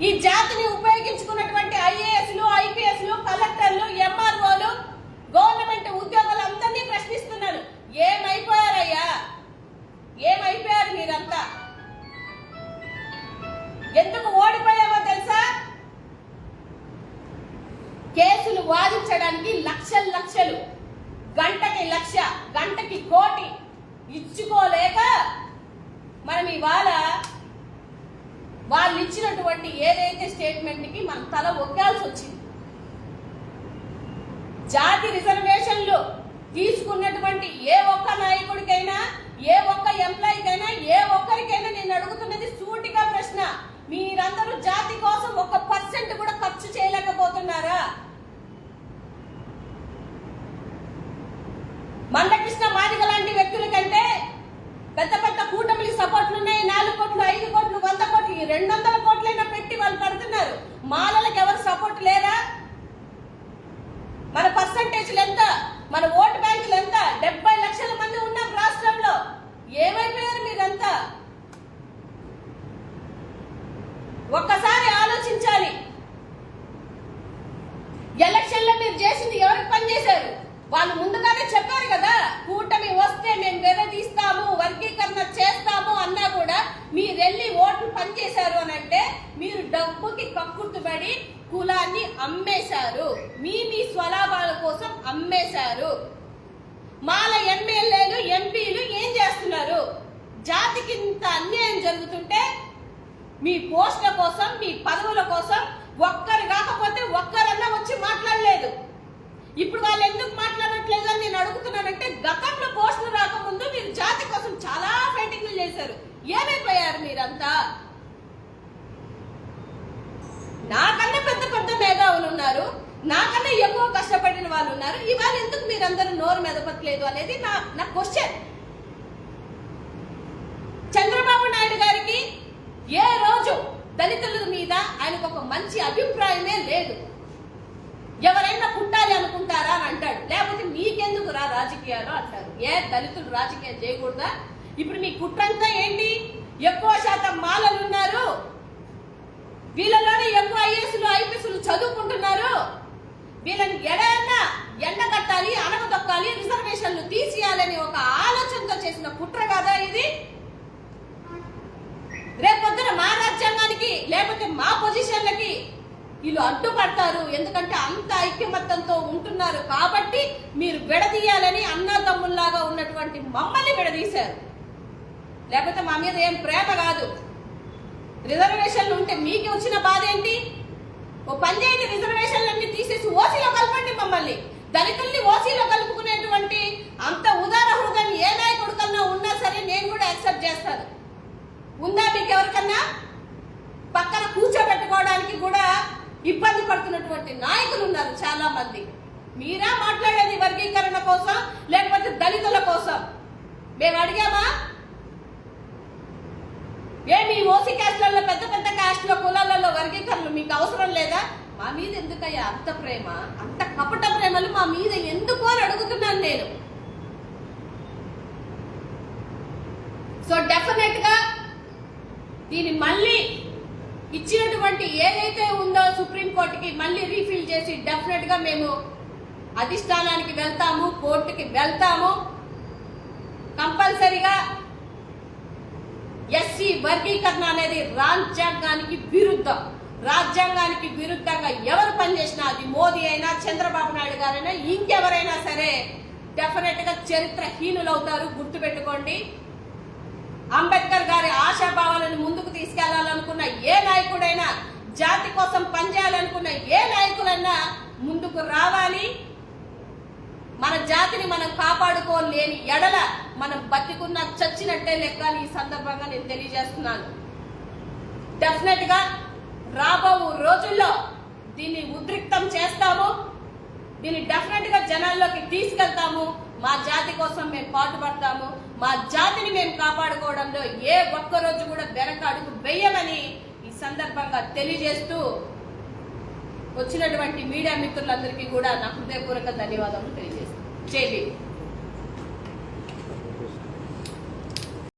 ఈ జాతిని ఉపయోగించుకున్నటువంటి ఐఏఎస్లు ఐపీఎస్లు కలెక్టర్లు ఎంఆర్ఓలు గవర్నమెంట్ ఉద్యోగులందరినీ ప్రశ్నిస్తున్నాను ఏమైపోయారయ్యా? ఏమైపోయారు మీరంతా? ఎందుకు ఓడిపోయామో తెలుసా? కేసులు వాదించడానికి లక్షలు లక్షలు గంటకి లక్ష గంటకి కోటి ఇచ్చుకోలేక మనం ఇవాళ వాళ్ళు ఇచ్చినటువంటి ఏదైతే స్టేట్మెంట్కి తల ఒక్కాల్సి వచ్చింది. జాతి రిజర్వేషన్లు తీసుకున్నటువంటి ఏ ఒక్క నాయకుడికైనా ఏ ఒక్క ఎంప్లాయీకైనా ఏ ఒక్కరికైనా నేను అడుగుతున్నది సూటిగా ప్రశ్న. మీరందరూ జాతి కోసం ఒక పర్సెంట్ కూడా ఖర్చు చేయలేకపోతున్నారా? మందకృష్ణ మాదిగ లాంటి వ్యక్తుల కంటే పెద్ద పెద్ద కోట్లు ఉన్నాయి నాలుగు కోట్లు ఐదు కోట్లు వంద కోట్లు ఈ రెండు వందల కోట్లైనా పెట్టి వాళ్ళు పడుతున్నారు. మాలలకు ఎవరు సపోర్ట్ లేరా? మన పర్సంటేజ్లు ఎంత మన ఓటు బ్యాంకులు ఎంత డెబ్బై లక్షల మంది ఉన్నాం రాష్ట్రంలో ఏమైపోయారు మీరంతా? ఒక్కసారి ఆలోచించాలి. ఎలక్షన్లో మీరు చేసింది ఎవరికి పని చేశారు వాళ్ళు ముందుగానే చెప్పారు కదా కూటమి వస్తే మేము విడదీస్తాము వర్గీకరణ చేస్తాము అన్నా కూడా మీరు వెళ్ళి ఓట్లు పనిచేశారు అని అంటే మీరు డబ్బుకి కక్కుర్తుపడి కులాన్ని అమ్మేశారు. మీ మీ స్వలాభాల కోసం అమ్మేశారు. మాల ఎమ్మెల్యేలు ఎంపీలు ఏం చేస్తున్నారు? జాతికి ఇంత అన్యాయం జరుగుతుంటే మీ పోస్టుల కోసం మీ పదవుల కోసం ఒక్కరు కాకపోతే ఒక్కరన్నా వచ్చి మాట్లాడలేదు. ఇప్పుడు వాళ్ళు ఎందుకు మాట్లాడట్లేదు అని నేను అడుగుతున్నానంటే గతంలో పోస్టులు రాకముందు మీరు జాతి కోసం చాలా ఫైటింగ్లు చేశారు ఏమైపోయారు మీరంతా నాకన్నా పెద్ద పెద్ద మేధావులు ఉన్నారు. నాకన్నా ఎక్కువ కష్టపడిన వాళ్ళు ఉన్నారు. ఇవాళ ఎందుకు మీరందరూ నోరు మెదపట్లేదు అనేది నా నా క్వశ్చన్ చంద్రబాబు నాయుడు గారికి ఏ రోజు దళితుల మీద ఆయనకు ఒక మంచి అభిప్రాయమే లేదు. ఎవరైనా పుట్టాలి అనుకుంటారా అని అంటాడు. లేకపోతే మీకెందుకు రా రాజకీయాలు అంటారు. ఏ దళితులు రాజకీయం చేయకూడదా? ఇప్పుడు మీ కుట్రంతా ఏంటి? ఎక్కువ శాతం మాలలు ఉన్నారు. వీళ్ళలోనే ఎక్కువ ఐపీఎస్లు చదువుకుంటున్నారు? వీళ్ళని ఎడన్నా ఎండగట్టాలి అనగదొక్కాలి రిజర్వేషన్లు తీసేయాలని ఒక ఆలోచనతో చేసిన కుట్ర కదా ఇది? రేపొద్దున మా రాజ్యాంగానికి లేకపోతే మా పొజిషన్లకి వీళ్ళు అడ్డుపడతారు. ఎందుకంటే అంత ఐక్యమత్యంతో ఉంటున్నారు కాబట్టి మీరు విడదీయాలని అన్నదమ్ముల్లాగా ఉన్నటువంటి మమ్మల్ని విడదీశారు. లేకపోతే మా మీద ఏం ప్రేమ కాదు. రిజర్వేషన్లు ఉంటే మీకు వచ్చిన బాధ ఏంటి? ఓ పని చేయండి రిజర్వేషన్లన్నీ తీసేసి ఓసీలో కలపండి మమ్మల్ని. దళితుల్ని ఓసీలో కలుపుకునేటువంటి అంత ఉదార హృదయం ఏ నాయకుడు కన్నా ఉన్నా సరే నేను కూడా యాక్సెప్ట్ చేస్తాను. ఉందా మీకు ఎవరికన్నా? పక్కన కూర్చోబెట్టుకోవడానికి కూడా ఇబ్బంది పడుతున్నటువంటి నాయకులు ఉన్నారు చాలా మంది మీరా మాట్లాడేది వర్గీకరణ కోసం లేకపోతే దళితుల కోసం? మేము అడిగామా? ఏ మీ ఓసీ క్యాస్ట్లలో పెద్ద పెద్ద క్యాస్ట్లో కులాలలో వర్గీకరణలు మీకు అవసరం లేదా? మా మీద ఎందుకయ్యా అంత ప్రేమ? అంత కపట ప్రేమలు మా మీద ఎందుకు అని అడుగుతున్నాను నేను. సో డెఫినెట్గా దీన్ని మళ్ళీ ఇచ్చినటువంటి ఏదైతే ఉందో సుప్రీంకోర్టుకి మళ్ళీ రీఫిల్ చేసి డెఫినెట్గా మేము అధిష్టానానికి వెళ్తాము కోర్టుకి వెళ్తాము. కంపల్సరిగా ఎస్సీ వర్గీకరణ అనేది రాజ్యాంగానికి విరుద్ధం. రాజ్యాంగానికి విరుద్ధంగా ఎవరు పనిచేసినా అది మోదీ అయినా చంద్రబాబు నాయుడు గారైనా ఇంకెవరైనా సరే డెఫినెట్గా చరిత్రహీనులు అవుతారు గుర్తుపెట్టుకోండి. అంబేద్కర్ గారి ఆశాభావాలను ముందుకు తీసుకెళ్ళాలనుకున్న ఏ నాయకుడైనా జాతి కోసం పనిచేయాలనుకున్న ఏ నాయకులన్నా ముందుకు రావాలి. మన జాతిని మనం కాపాడుకోలేని ఎడల మనం బతికున్న చచ్చినట్టే లెక్కలు ఈ సందర్భంగా నేను తెలియజేస్తున్నాను. డెఫినెట్గా రాబో రోజుల్లో దీన్ని ఉద్రిక్తం చేస్తాము. దీన్ని డెఫినెట్గా జనాల్లోకి తీసుకెళ్తాము. మా జాతి కోసం మేము పాటుపడతాము. మా జాతిని మేము కాపాడుకోవడంలో ఏ ఒక్క రోజు కూడా వెనక అడుగు వేయమని ఈ సందర్భంగా తెలియజేస్తూ వచ్చినటువంటి మీడియా మిత్రులందరికీ కూడా నా హృదయపూర్వక ధన్యవాదాలు తెలియజేస్తాను జై